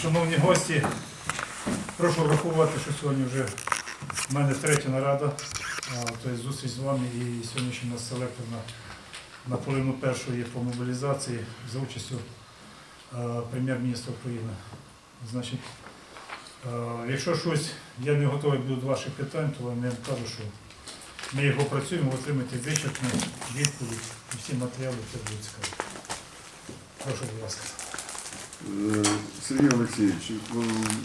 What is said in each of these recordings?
Шановні гості, прошу врахувати, що сьогодні вже в мене третя нарада, тобто зустріч з вами і сьогоднішній нас селектор на, на половину першої по мобілізації за участю прем'єр-міністра України. Значить, якщо щось я не готовий буду до ваших питань, то я кажу, що ми його працюємо, ви отримаєте вичерпну відповідь і всі матеріали це буде цікаво. Прошу, будь ласка. Е, Сергій Олексійович, е,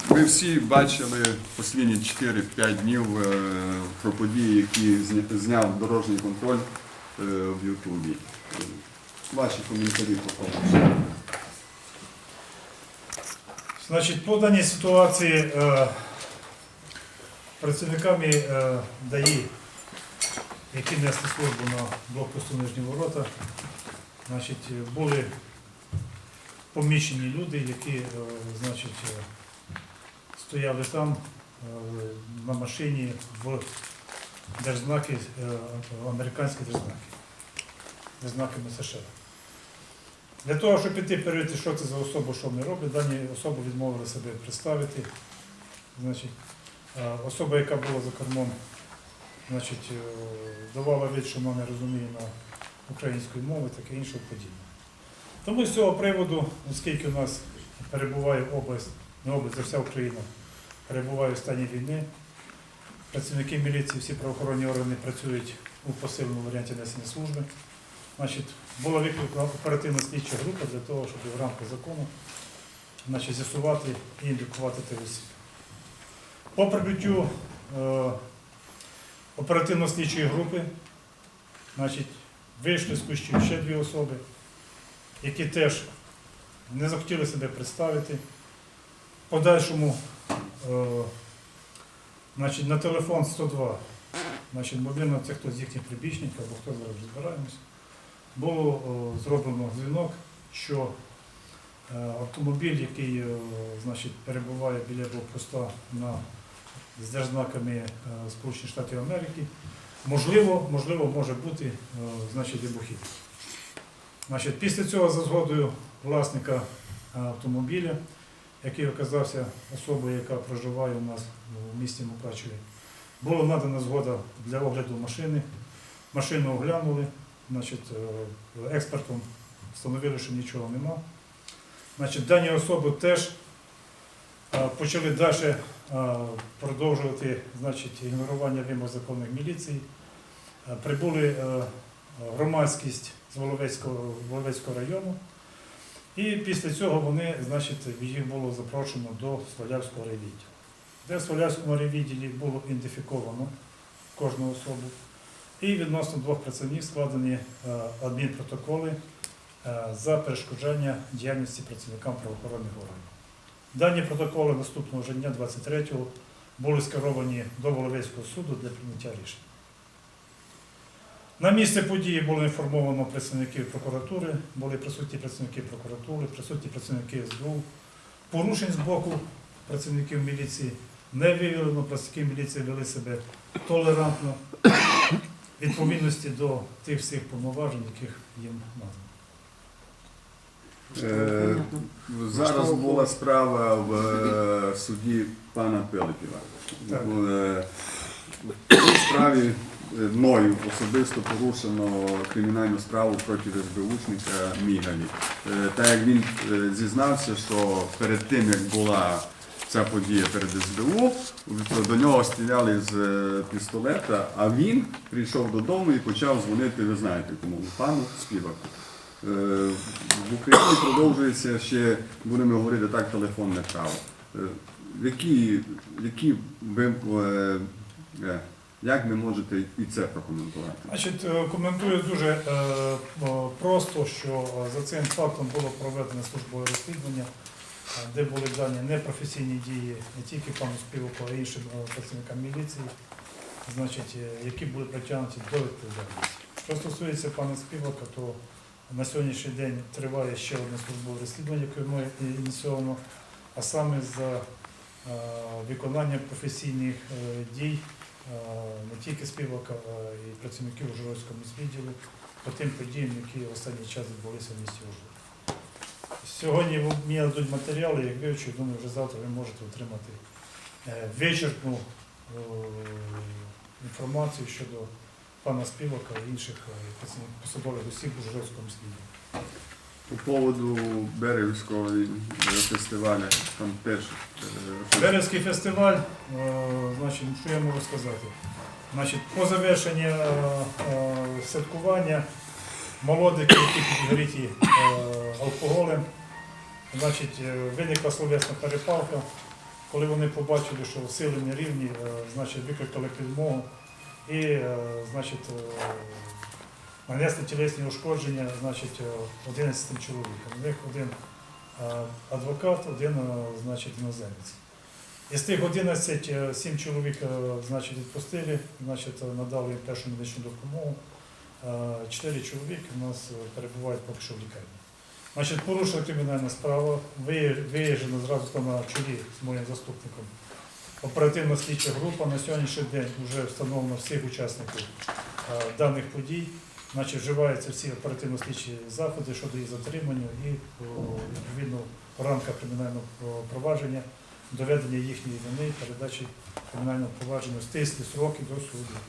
ви всі бачили останні 4-5 днів е, про події, які зняв дорожній контроль е, в Ютубі. Е, Ваші коментарі по. Значить, по даній ситуації е, працівниками е, ДАІ, які несли службу на блокпосту Нижні Ворота, значить, е, були поміщені люди, які е, значить, е, стояли там е, на машині в держзнаки, американські держзнаки, держзнаками США. Для того, щоб піти перевірити, що це за особа, що вони роблять, дані особи відмовили себе представити. Значить, особа, яка була за кермом, значить, давала вид, що вона не розуміє на української мови, таке інше подібне. Тому з цього приводу, оскільки у нас перебуває область, не область, а вся Україна перебуває в стані війни, працівники міліції, всі правоохоронні органи працюють у посиленому варіанті несення служби. Значить, була викликана оперативна слідча група для того, щоб в рамках закону значить, з'ясувати і індикувати тих осіб. По прибуттю е, оперативно-слідчої групи значить, вийшли з кущів ще дві особи, які теж не захотіли себе представити. Подальшому е, значить, на телефон 102, значить, мобільно це хтось з їхніх прибічників або хто зараз розбираємось було о, зроблено дзвінок, що е, автомобіль, який е, значить, перебуває біля блокпоста на, з держзнаками е, Сполучених Штатів Америки, можливо, можливо, може бути е, значить, вибухів. Значить, після цього за згодою власника е, автомобіля, який оказався особою, яка проживає у нас в місті Мукачеві, була надана згода для огляду машини. Машину оглянули, значить, е, експертом встановили, що нічого нема. Значить, дані особи теж е, почали далі продовжувати значить, ігнорування вимог законних міліції. Прибули громадськість з Воловецького, Воловецького району. І після цього вони, значить, їх було запрошено до Свалявського райвідділу. Де в Свалявському райвідділі було ідентифіковано кожну особу. І відносно двох працівників складені е, адмінпротоколи е, за перешкоджання діяльності працівникам правоохоронних органів. Дані протоколи наступного дня, 23-го, були скеровані до Воловецького суду для прийняття рішень. На місце події було інформовано працівників прокуратури, були присутні працівники прокуратури, присутні працівники СБУ. Порушень з боку працівників міліції не виявлено, працівники міліції вели себе толерантно, відповідності до тих всіх повноважень, яких їм надано. Е, Зараз була справа в е, суді пана Пилипіва. Так. Е, справі мною особисто порушено кримінальну справу проти СБУшника Мігалі. Е, Так як він е, зізнався, що перед тим, як була ця подія перед СБУ, до нього стріляли з е, пістолета, а він прийшов додому і почав дзвонити, ви знаєте кому, пану співаку. Е, В Україні продовжується ще, будемо говорити так, телефонне право. Е, Які, які ви, е, е, як ви можете і це прокоментувати? Значить, е, коментую дуже е, просто, що е, за цим фактом було проведено службове розслідування, е, де були дані непрофесійні дії не тільки пану Співаку, а іншим е, працівникам міліції, значить, е, які були притягнуті до відповідальності. Що стосується пана Співака, то на сьогоднішній день триває ще одне службове розслідування, яке ми ініційовано, а саме за е, виконання професійних е, дій е, не тільки співака, а і працівників Ужгородського міськвідділу по тим подіям, які в останній час відбулися в місті Ужгород. Сьогодні мені дадуть матеріали, як вивчу, думаю, вже завтра ви можете отримати е, вичерпну е, інформацію щодо пана Співака і інших е, посадових осіб у Жужовському сліді. По поводу Берегівського е, фестивалю, там теж е, Березький фестиваль, е, значить, що я можу сказати? Значить, по завершенні е, святкування молодики, які підгоріті е, алкоголем, значить, виникла словесна перепалка. Коли вони побачили, що сили не рівні, значить, викликали підмогу і значить, нанесли тілесні ушкодження значить, е, 11 чоловікам. У них один е, адвокат, один е, значить, іноземець. Із тих 11, е, 7 чоловік е, значить, відпустили, значить, е, надали їм першу медичну допомогу. Е, Чотири чоловіки у нас е, перебувають поки що в лікарні. Значить, порушена кримінальна справа, Ви- виїжджено зразу на чолі з моїм заступником. Оперативна слідча група на сьогоднішній день вже встановлено всіх учасників е, даних подій. Значить, вживаються всі оперативно-слідчі заходи щодо їх затримання і відповідно в рамках кримінального провадження доведення їхньої вини, передачі кримінального провадження в стислі сроки до суду.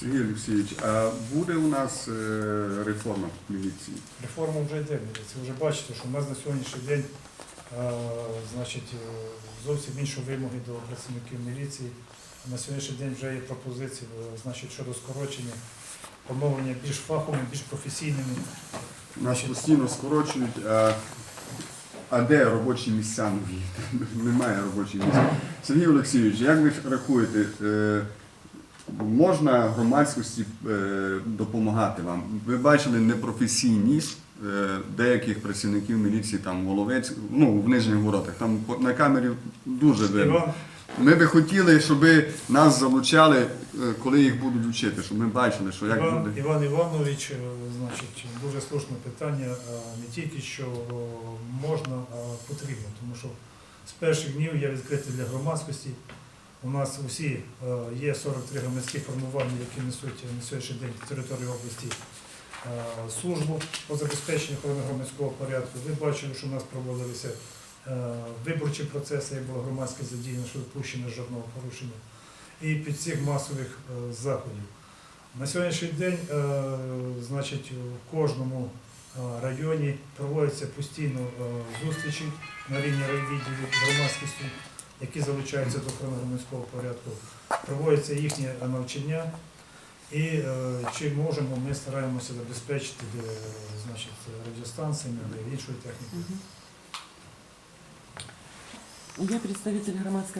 Сергій Олексійович, а буде у нас е, реформа міліції? Реформа вже йде. Це вже бачите, що в нас на сьогоднішній день значить, е, зовсім інші вимоги до працівників міліції. На сьогоднішній день вже є пропозиції е, значить, щодо скорочення, поновлення більш фаховими, більш професійними. Нас постійно скорочують, а, а де робочі місця нові? Немає робочих місць. Сергій Олексійович, як ви рахуєте, е, можна громадськості е, допомагати вам? Ви бачили непрофесійність е, деяких працівників міліції, там Воловець, ну, в нижніх воротах. Там на камері дуже видно. Ми би хотіли, щоб нас залучали, е, коли їх будуть вчити, щоб ми бачили, що як Іван, буде. Іван Іванович, е, значить, дуже слушне питання, е, не тільки що можна, а потрібно, тому що з перших днів я відкритий для громадськості. У нас усі є 43 громадські формування, які несуть на сьогоднішній день в території області службу по забезпеченню охорони громадського порядку. Ви бачили, що у нас проводилися виборчі процеси, як було громадське задіяно, що допущено жодного порушення. І під цих масових е, заходів. На сьогоднішній день, е, значить, в кожному е, районі проводяться постійно е, зустрічі на рівні райвідділів громадськістю, які залучаються до охорони громадського порядку. Проводяться їхні навчання. І е, чи можемо, ми стараємося забезпечити значить, радіостанціями, іншою технікою. Я представитель громадской